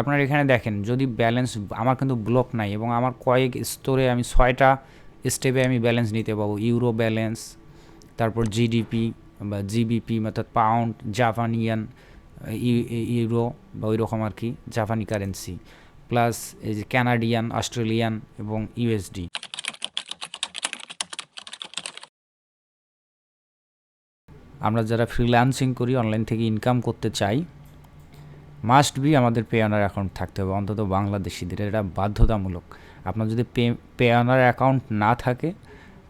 আপনার এখানে দেখেন, যদি ব্যালেন্স আমার কিন্তু ব্লক নাই এবং আমার কয়েক স্তরে আমি ছয়টা স্টেপে আমি ব্যালেন্স নিতে পাবো। ইউরো ব্যালেন্স তারপর জিডিপি বা জিবিপি অর্থাৎ পাউন্ড জাপানিয়ান ইউরো বা ওই রকম আর কি জাপানি কারেন্সি প্লাস এই যে ক্যানাডিয়ান অস্ট্রেলিয়ান এবং ইউএসডি আমরা যারা ফ্রিল্যান্সিং করি অনলাইন থেকে ইনকাম করতে চাই মাস্ট বি আমাদের পে অনার অ্যাকাউন্ট থাকতে হবে, অন্তত বাংলাদেশিদের, এটা বাধ্যতামূলক। আপনার যদি পে পে অনার অ্যাকাউন্ট না থাকে,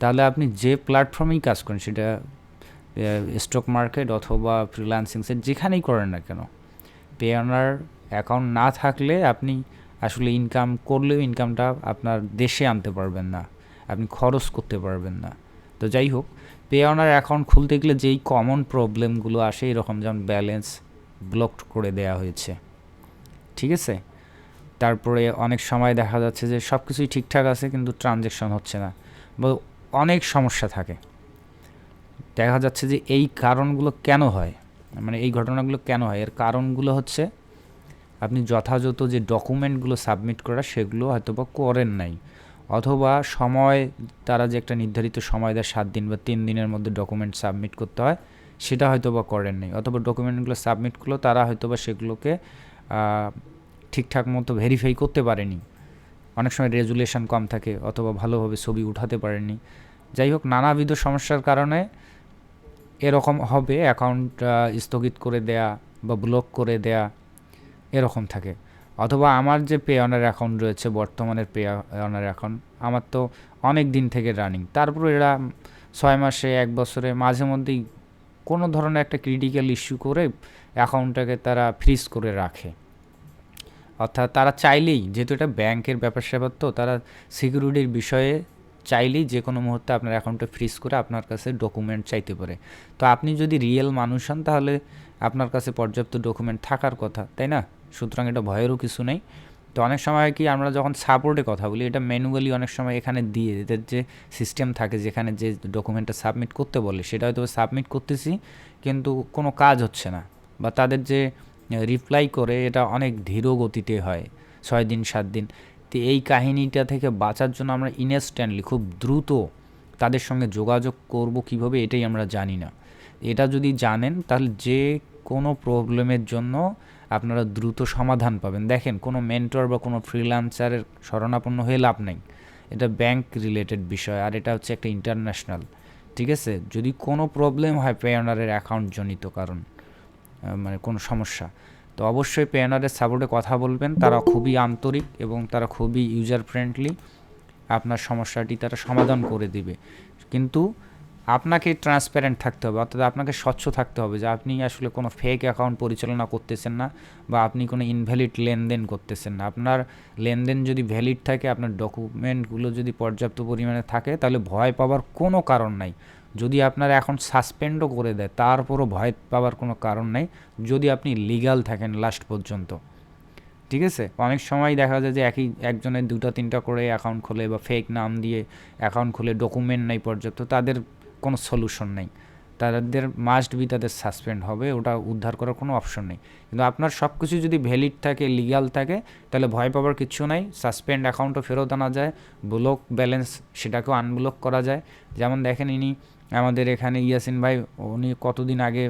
তাহলে আপনি যে প্ল্যাটফর্মেই কাজ করেন, সেটা স্টক মার্কেট অথবা ফ্রিল্যান্সিং সেট যেখানেই করেন না কেন পে অনার অ্যাকাউন্ট না থাকলে আপনি আসলে ইনকাম করলেও ইনকামটা আপনার দেশে আনতে পারবেন না, আপনি খরচ করতে পারবেন না। তো যাই হোক পে অনার অ্যাকাউন্ট খুলতে গেলে যেই কমন প্রবলেমগুলো আসে, এরকম যেমন ব্যালেন্স ব্লকড করে দেয়া হয়েছে। ঠিক আছে? তারপরে অনেক সময় দেখা যাচ্ছে যে সব কিছুই ঠিকঠাক আছে কিন্তু ট্রানজ্যাকশন হচ্ছে না। বা অনেক সমস্যা থাকে। দেখা যাচ্ছে যে এই কারণগুলো কেন হয়? মানে এই ঘটনাগুলো কেন হয়? এর কারণগুলো হচ্ছে আপনি যথাযথ যে ডকুমেন্টগুলো সাবমিট করা সেগুলো হয়তো বা করেন নাই। অথবা সময়, তারা যে একটা নির্ধারিত সময় দেয়, সাত দিন বা তিন দিনের মধ্যে ডকুমেন্ট সাবমিট করতে হয় সেটা হয়তো বা করেন নাই। অথবা ডকুমেন্টগুলো সাবমিট করল তারা হয়তো বা সেগুলোকে ঠিকঠাক মতো ভেরিফাই করতে পারেনি। অনেক সময় রেজুলেশন কম থাকে, অথবা ভালোভাবে ছবি উঠাতে পারেনি যাই হোক, নানাবিধ সমস্যার কারণে এরকম হবে অ্যাকাউন্ট স্থগিত করে দেয়া বা ব্লক করে দেয়া এরকম থাকে। অথবা আমার যে পে অনার অ্যাকাউন্ট রয়েছে বর্তমানের পে অনার অ্যাকাউন্ট আমার তো অনেক দিন থেকে রানিং তারপরে এরা ছয় মাসে, এক বছরে মাঝে মধ্যেই কোনো ধরনের একটা ক্রিটিক্যাল ইস্যু করে অ্যাকাউন্টটাকে তারা ফ্রিজ করে রাখে। অর্থাৎ তারা চাইলেই, যেহেতু এটা ব্যাংকের ব্যাপার স্যাপার তো, তারা সিকিউরিটির বিষয়ে চাইলেই যে কোনো মুহূর্তে আপনার অ্যাকাউন্টটা ফ্রিজ করে আপনার কাছে ডকুমেন্ট চাইতে পারে। তো আপনি যদি রিয়েল মানুষ হন, তাহলে আপনার কাছে পর্যাপ্ত ডকুমেন্ট থাকার কথা, তাই না? সুতরাং এটা ভয়েরও কিছু নেই। তো অনেক সময় কি আমরা যখন সাপোর্টে কথা বলি, এটা ম্যানুয়ালি অনেক সময় এখানে দিয়ে এদের যে সিস্টেম থাকে যেখানে যে ডকুমেন্টটা সাবমিট করতে বলে, সেটা হয়তো সাবমিট করতেছি, কিন্তু কোনো কাজ হচ্ছে না বা তাদের যে রিপ্লাই করে এটা অনেক ধীর গতিতে হয়, ছয় দিন, সাত দিন। তো এই কাহিনীটা থেকে বাঁচার জন্য আমরা ইনস্ট্যান্টলি খুব দ্রুত তাদের সঙ্গে যোগাযোগ করব কীভাবে, এটাই আমরা জানি না। এটা যদি জানেন, তাহলে যে কোনো প্রবলেমের জন্য আপনারা দ্রুত সমাধান পাবেন। দেখেন, কোনো মেন্টর বা কোনো ফ্রিল্যান্সারের শরণাপন্ন হয়ে লাভ নেই। এটা ব্যাংক রিলেটেড বিষয় আর এটা হচ্ছে একটা ইন্টারন্যাশনাল ঠিক আছে? যদি কোনো প্রবলেম হয় পেয়নারের অ্যাকাউন্ট জনিত কারণ মানে কোনো সমস্যা, তো অবশ্যই পেয়নারের সাপোর্টে কথা বলবেন। তারা খুবই আন্তরিক এবং তারা খুবই ইউজার ফ্রেন্ডলি আপনার সমস্যাটি তারা সমাধান করে দিবে। কিন্তু আপনাকে ট্রান্সপ্যারেন্ট থাকতে হবে, অর্থাৎ আপনাকে স্বচ্ছ থাকতে হবে যে আপনি আসলে কোনো ফেক অ্যাকাউন্ট পরিচালনা করতেছেন না বা আপনি কোনো ইনভ্যালিড লেনদেন করতেছেন না। আপনার লেনদেন যদি ভ্যালিড থাকে, আপনার ডকুমেন্টগুলো যদি পর্যাপ্ত পরিমাণে থাকে, তাহলে ভয় পাওয়ার কোনো কারণ নাই। যদি আপনার এখন সাসপেন্ডও করে দেয়, তারপরও ভয় পাওয়ার কোনো কারণ নেই, যদি আপনি লিগাল থাকেন লাস্ট পর্যন্ত। ঠিক আছে? অনেক সময় দেখা যায় যে একই, একজনের দুটো তিনটা করে অ্যাকাউন্ট খোলে বা ফেক নাম দিয়ে অ্যাকাউন্ট খুলে ডকুমেন্ট নেই পর্যাপ্ত, তাদের কোনো সলিউশন নেই। তাদের মাস্ট বি তাদের সাসপেন্ড হবে, ওটা উদ্ধার করার কোনো অপশন নেই। কিন্তু আপনার সব কিছু যদি ভ্যালিড থাকে লিগাল থাকে, তাহলে ভয় পাওয়ার কিছু নাই। সাসপেন্ড অ্যাকাউন্টও ফেরত আনা যায়। ব্লক ব্যালেন্স সেটাকেও আনব্লক করা যায়। যেমন দেখেন ইনি আমাদের এখানে ইয়াসিন ভাই, উনি কতদিন আগে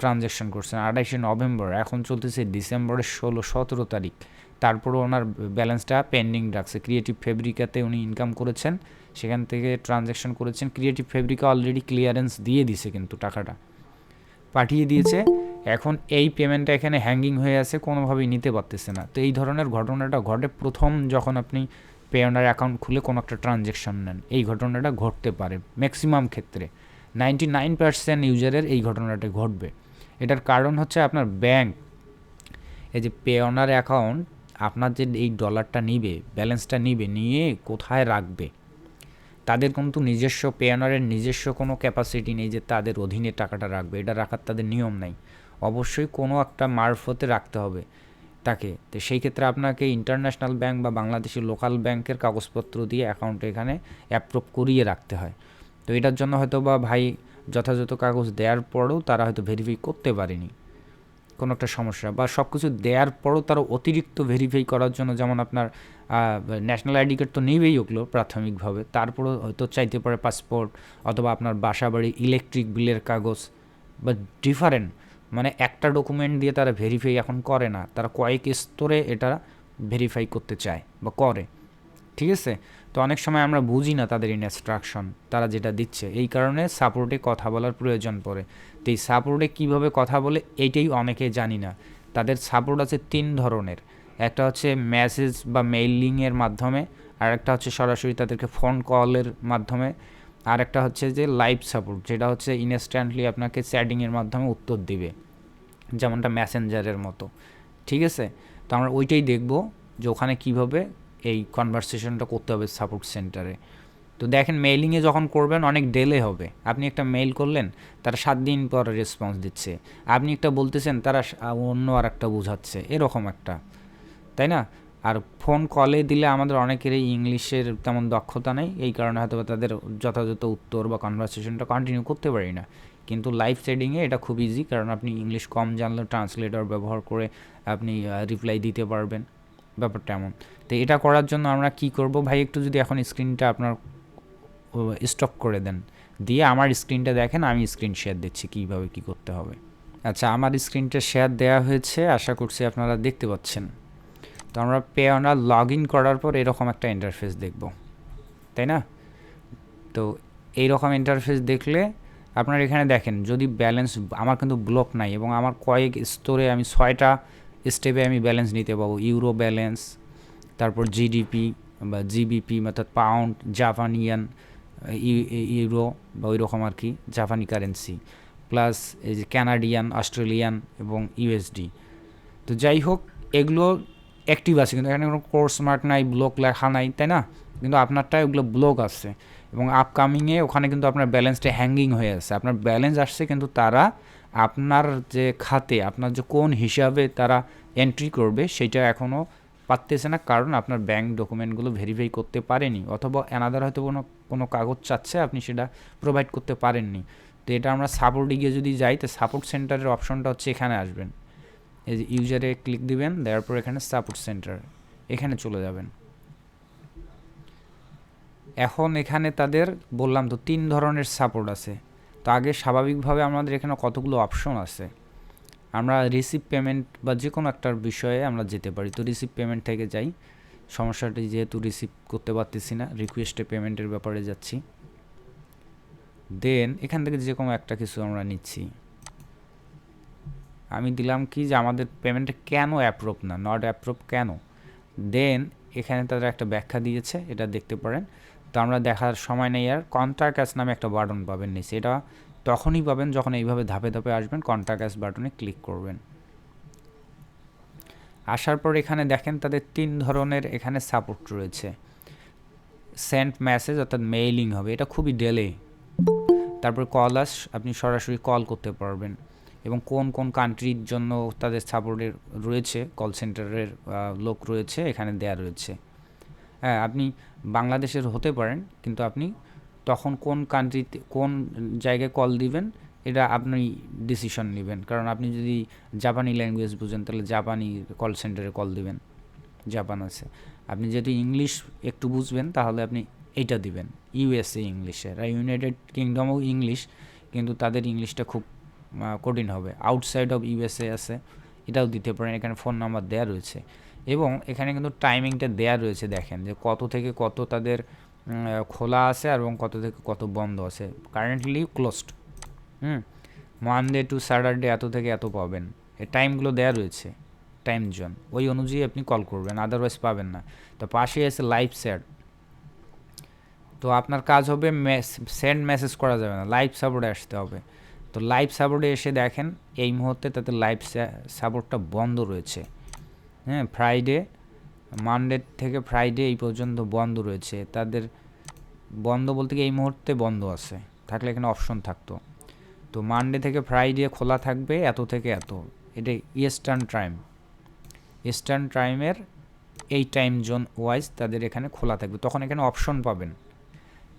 ট্রানজ্যাকশন করছেন? আঠাইশে নভেম্বর, এখন চলতেছে ডিসেম্বরের ষোলো, সতেরো তারিখ। তারপরে ওনার ব্যালেন্সটা পেন্ডিং রাখছে। ক্রিয়েটিভ ফেব্রিকাতে উনি ইনকাম করেছেন, সেখান থেকে ট্রানজ্যাকশন করেছেন। ক্রিয়েটিভ ফেব্রিকা অলরেডি ক্লিয়ারেন্স দিয়ে দিছে কিন্তু টাকাটা। পাঠিয়ে দিয়েছে। এখন এই পেমেন্টটা এখানে হ্যাঙ্গিং হয়ে আছে, কোনোভাবেই নিতে পারতেছে না। তো এই ধরনের ঘটনাটা ঘটে প্রথম যখন আপনি পেওনার অ্যাকাউন্ট খুলে কোনো একটা ট্রানজ্যাকশন নেন, এই ঘটনাটা ঘটতে পারে ম্যাক্সিমাম ক্ষেত্রে। নাইনটি নাইন পার্সেন্ট ইউজারের এই ঘটনাটা ঘটবে। এটার কারণ হচ্ছে আপনার ব্যাংক এই যে পেওনার অ্যাকাউন্ট আপনার যে এই ডলারটা নিবে ব্যালেন্সটা নিবে, নিয়ে কোথায় রাখবে? তাদের কিন্তু নিজস্ব পেয়ানারের নিজস্ব কোনো ক্যাপাসিটি নেই যে তাদের অধীনে টাকাটা রাখবে। এটা রাখার তাদের নিয়ম নাই। অবশ্যই কোনো একটা মারফতে রাখতে হবে তাকে। তো সেই ক্ষেত্রে আপনাকে ইন্টারন্যাশনাল ব্যাংক বা বাংলাদেশের লোকাল ব্যাংকের কাগজপত্র দিয়ে অ্যাকাউন্ট এখানে অ্যাপ্রুভ করিয়ে রাখতে হয়। তো এটার জন্য হয়তো বা ভাই যথাযথ কাগজ দেওয়ার পরেও তারা হয়তো ভেরিফাই করতে পারেনি। কোনো একটা সমস্যা বা সব কিছু দেওয়ার পরও তারা অতিরিক্ত ভেরিফাই করার জন্য যেমন আপনার ন্যাশনাল আইডি কার্ড তো নেবেই ওগুলো প্রাথমিকভাবে। তারপরেও হয়তো চাইতে পারে পাসপোর্ট অথবা আপনার বাসা বাড়ি ইলেকট্রিক বিলের কাগজ বা ডিফারেন্ট মানে একটা ডকুমেন্ট দিয়ে তারা ভেরিফাই এখন করে না। তারা কয়েক স্তরে এটা ভেরিফাই করতে চায় বা করে। ঠিক আছে? তো অনেক সময় আমরা বুঝি না তাদের ইনস্ট্রাকশন তারা যেটা দিচ্ছে। এই কারণে সাপোর্টে কথা বলার প্রয়োজন পড়ে। তো এই সাপোর্টে কীভাবে কথা বলে এইটাই অনেকে জানি না। তাদের সাপোর্ট আছে তিন ধরনের। একটা হচ্ছে মেসেজ বা মেইলিংয়ের মাধ্যমে আর একটা হচ্ছে সরাসরি তাদেরকে ফোন কলের মাধ্যমে আর একটা হচ্ছে যে লাইভ সাপোর্ট যেটা হচ্ছে ইনস্ট্যান্টলি আপনাকে চ্যাটিংয়ের মাধ্যমে উত্তর দিবে, যেমনটা মেসেঞ্জারের মতো। ঠিক আছে? তো আমরা ওইটাই দেখব যে ওখানে কীভাবে এই কনভারসেশনটা করতে হবে সাপোর্ট সেন্টারে তো দেখেন মেইলিংয়ে যখন করবেন, অনেক ডেলে হবে। আপনি একটা মেইল করলেন, তারা সাত দিন পর রেসপন্স দিচ্ছে। আপনি একটা বলতেছেন, তারা অন্য আর একটা বোঝাচ্ছে। এরকম একটা। তাই না? আর ফোন কলে দিলে আমাদের অনেকেরই ইংলিশের তেমন দক্ষতা নেই। এই কারণে হয়তো তাদের যথাযথ উত্তর বা কনভারসেশনটা কন্টিনিউ করতে পারি না। কিন্তু লাইভ সেডিংয়ে এটা খুব ইজি কারণ আপনি ইংলিশ কম জানলে ট্রান্সলেটর ব্যবহার করে আপনি রিপ্লাই দিতে পারবেন। ব্যাপারটা এমন। তো এটা করার জন্য আমরা কি করব? ভাই, একটু যদি এখন স্ক্রিনটা আপনার স্টপ করে দেন। দিয়ে আমার স্ক্রিনটা দেখেন, আমি স্ক্রিন শেয়ার দিচ্ছি কীভাবে কি করতে হবে। আচ্ছা আমার স্ক্রিনটা শেয়ার দেওয়া হয়েছে, আশা করছি আপনারা দেখতে পাচ্ছেন। তো আমরা পে অনার লগ ইন করার পর এরকম একটা ইন্টারফেস দেখব, তাই না? তো এইরকম ইন্টারফেস দেখলে আপনার এখানে দেখেন, যদি ব্যালেন্স আমার কিন্তু ব্লক নাই এবং আমার কয়েক স্তরে আমি ছয়টা স্টেপে আমি ব্যালেন্স নিতে পাবো। ইউরো ব্যালেন্স তারপর জিডিপি বা জিবিপি অর্থাৎ পাউন্ড জাপানিয়ান ইউরো বা ওই রকম আর কি, জাপানি কারেন্সি প্লাস এই যে ক্যানাডিয়ান অস্ট্রেলিয়ান এবং ইউএসডি তো যাই হোক, এগুলো অ্যাক্টিভ আছে কিন্তু এখানে কোনো কোর্স মার্ক নাই ব্লক লেখা নাই, তাই না? কিন্তু আপনারটায় ওগুলো ব্লক আছে এবং আপকামিংয়ে ওখানে কিন্তু আপনার ব্যালেন্সটা হ্যাঙ্গিং হয়ে আছে। আপনার ব্যালেন্স আসছে কিন্তু তারা আপনার যে খাতে, আপনার যে কোন হিসাবে তারা এন্ট্রি করবে সেটা এখনও পারতেছে না কারণ আপনার ব্যাংক ডকুমেন্টগুলো ভেরিফাই করতে পারেনি অথবা এনাদার হয়তো কোনো কোনো কাগজ চাচ্ছে, আপনি সেটা প্রোভাইড করতে পারেননি। তো এটা আমরা সাপোর্টে গিয়ে যদি যাই, তো সাপোর্ট সেন্টারের অপশনটা হচ্ছে এখানে আসবেন। এই যে ইউজারে ক্লিক দিবেন, দেওয়ার পর এখানে সাপোর্ট সেন্টার এখানে চলে যাবেন। এখন এখানে তাদের বললাম তো তিন ধরনের সাপোর্ট আছে। তো আগে স্বাভাবিকভাবে আমাদের এখানে কতগুলো অপশন আছে? আমরা রিসিভ পেমেন্ট বা যে কোনো একটা বিষয়ে আমরা যেতে পারি। তো রিসিভ পেমেন্ট থেকে যাই। সমস্যাটি যেহেতু রিসিভ করতে পারতেছি না রিকোয়েস্টে পেমেন্টের ব্যাপারে যাচ্ছি। দেন এখান থেকে যে কোনো একটা কিছু আমরা নিচ্ছি। আমি দিলাম কি যে আমাদের পেমেন্টটা কেন অ্যাপ্রুভ না নট অ্যাপ্রুভ কেন? দেন এখানে তাদের একটা ব্যাখ্যা দিয়েছে, এটা দেখতে পারেন। তো আমরা দেখার সময় নেই আর কন্ট্রাক্ট অ্যাস নামে একটা বাটন পাবেন নিচে এটা তখনই পাবেন যখন এইভাবে ধাপে ধাপে আসবেন কন্ট্যাক্ট অ্যাস বাটনে ক্লিক করবেন। আসার পর এখানে দেখেন তাদের তিন ধরনের এখানে সাপোর্ট রয়েছে। সেন্ট মেসেজ অর্থাৎ মেইলিং হবে, এটা খুবই ডেলে তারপর কল আস, আপনি সরাসরি কল করতে পারবেন। এবং কোন কোন কান্ট্রির জন্য তাদের সাপোর্টের রয়েছে কল সেন্টারের লোক রয়েছে, এখানে দেয়া রয়েছে। হ্যাঁ আপনি বাংলাদেশের হতে পারেন, কিন্তু আপনি তখন কোন কান্ট্রিতে কোন জায়গায় কল দিবেন এটা আপনি ডিসিশন নেবেন। কারণ আপনি যদি জাপানি ল্যাঙ্গুয়েজ বুঝেন, তাহলে জাপানি কল সেন্টারে কল দিবেন। জাপান আছে। আপনি যদি ইংলিশ একটু বুঝবেন, তাহলে আপনি এইটা দিবেন। ইউএসএ ইংলিশে ইউনাইটেড কিংডমও ইংলিশ কিন্তু তাদের ইংলিশটা খুব কঠিন হবে। আউটসাইড অফ ইউএসএ আছে, এটাও দিতে পারেন। এখানে ফোন নাম্বার দেওয়া রয়েছে। এবং এখানে কিন্তু টাইমিংটা দেয়া রয়েছে, দেখেন যে কত থেকে কত তাদের খোলা আছে এবং কত থেকে কত বন্ধ আছে। Currently closed hmm? Monday to Saturday এত থেকে এত পাবেন। এই টাইমগুলো দেওয়া রয়েছে টাইম জোন ওই অনুযায়ী আপনি কল করবেন আদারওয়াইজ পাবেন না। তো পাশে আছে লাইভ স্যাট তো আপনার কাজ হবে সেন্ড মেসেজ করা যাবে না লাইভ সাপোর্টে আসতে হবে। তো লাইভ সাপোর্টে এসে দেখেন, এই মুহূর্তে তাদের লাইভ সাপোর্টটা বন্ধ রয়েছে। হ্যাঁ ফ্রাইডে মানডে থেকে ফ্রাইডে এই পর্যন্ত বন্ধ রয়েছে। তাদের বন্ধ বলতে কি এই মুহূর্তে বন্ধ আছে। থাকলে এখানে অপশন থাকতো। তো মানডে থেকে ফ্রাইডে খোলা থাকবে, এত থেকে এত। এটা ইস্টার্ন টাইম ইস্টার্ন টাইমের এই টাইম জোন ওয়াইজ তাদের এখানে খোলা থাকবে। তখন এখানে অপশন পাবেন।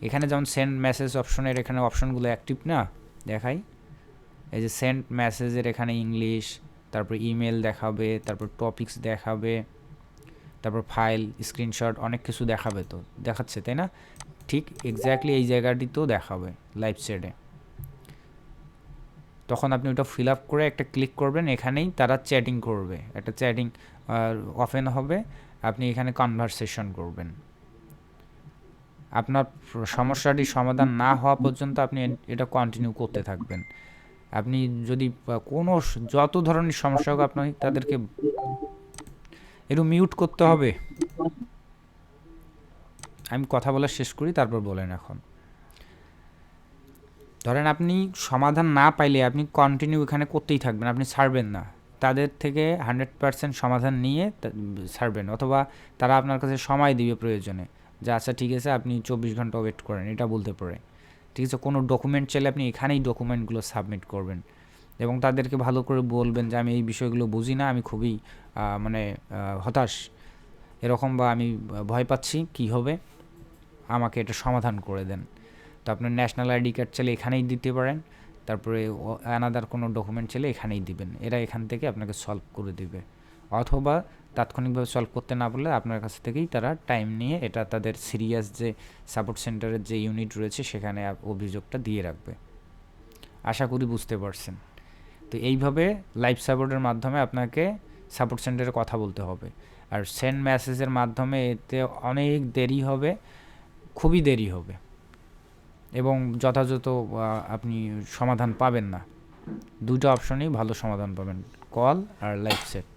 এখানে যেমন সেন্ড মেসেজ অপশনের এখানে অপশনগুলো অ্যাক্টিভ না? দেখাই। এই যে সেন্ড মেসেজের এখানে ইংলিশ তারপর ইমেল দেখাবে, তারপর টপিকস দেখাবে, তারপর ফাইল স্ক্রিনশট অনেক কিছু দেখাবে তো। দেখাচ্ছে, তাই না? ঠিক এক্স্যাক্টলি এই জায়গাটিতেও দেখাবে লাইভ সেটে তখন আপনি ওটা ফিল আপ করে একটা ক্লিক করবেন, এখানেই তারা চ্যাটিং করবে। একটা চ্যাটিং ওপেন হবে। আপনি এখানে কনভারসেশন করবেন। আপনার সমস্যাটি সমাধান না হওয়া পর্যন্ত আপনি এটা কন্টিনিউ করতে থাকবেন। আপনি যদি কোনো যত ধরনের সমস্যা হোক আপনি তাদেরকে একটু মিউট করতে হবে। আমি কথা বলা শেষ করি, তারপর বলেন এখন। ধরেন আপনি সমাধান না পাইলে আপনি কন্টিনিউ এখানে করতেই থাকবেন, আপনি ছাড়বেন না। তাদের থেকে হান্ড্রেড পার্সেন্ট সমাধান নিয়ে ছাড়বেন অথবা তারা আপনার কাছে সময় দিবে প্রয়োজনে যে আচ্ছা ঠিক আছে, আপনি চব্বিশ ঘণ্টা ওয়েট করেন, এটা বলতে পারে। ঠিক আছে, কোনো ডকুমেন্ট চাইলে আপনি এখানেই ডকুমেন্টগুলো সাবমিট করবেন এবং তাদেরকে ভালো করে বলবেন যে, আমি এই বিষয়গুলো বুঝি না, আমি খুবই মানে হতাশ। এরকম বা আমি ভয় পাচ্ছি, কি হবে? আমাকে এটা সমাধান করে দেন। তো আপনার ন্যাশনাল আইডি কার্ড চাইলে এখানেই দিতে পারেন। তারপরে অ্যানাদার কোনো ডকুমেন্ট চাইলে এখানেই দিবেন। এরা এখান থেকে আপনাকে সলভ করে দিবে। অথবা তাৎক্ষণিকভাবে সলভ করতে না পারলে আপনার কাছ থেকেই তারা টাইম নিয়ে এটা তাদের সিরিয়াস যে সাপোর্ট সেন্টারের যে ইউনিট রয়েছে সেখানে অভিযোগটা দিয়ে রাখবে। আশা করি বুঝতে পারছেন। তো এইভাবে লাইভ সাপোর্টের মাধ্যমে আপনাকে সাপোর্ট সেন্টারে কথা বলতে হবে। আর সেন্ড মেসেজের মাধ্যমে এতে অনেক দেরি হবে, খুবই দেরি হবে। এবং যথাযথ আপনি সমাধান পাবেন না। দুটো অপশনেই ভালো সমাধান পাবেন। কল আর লাইফ সেট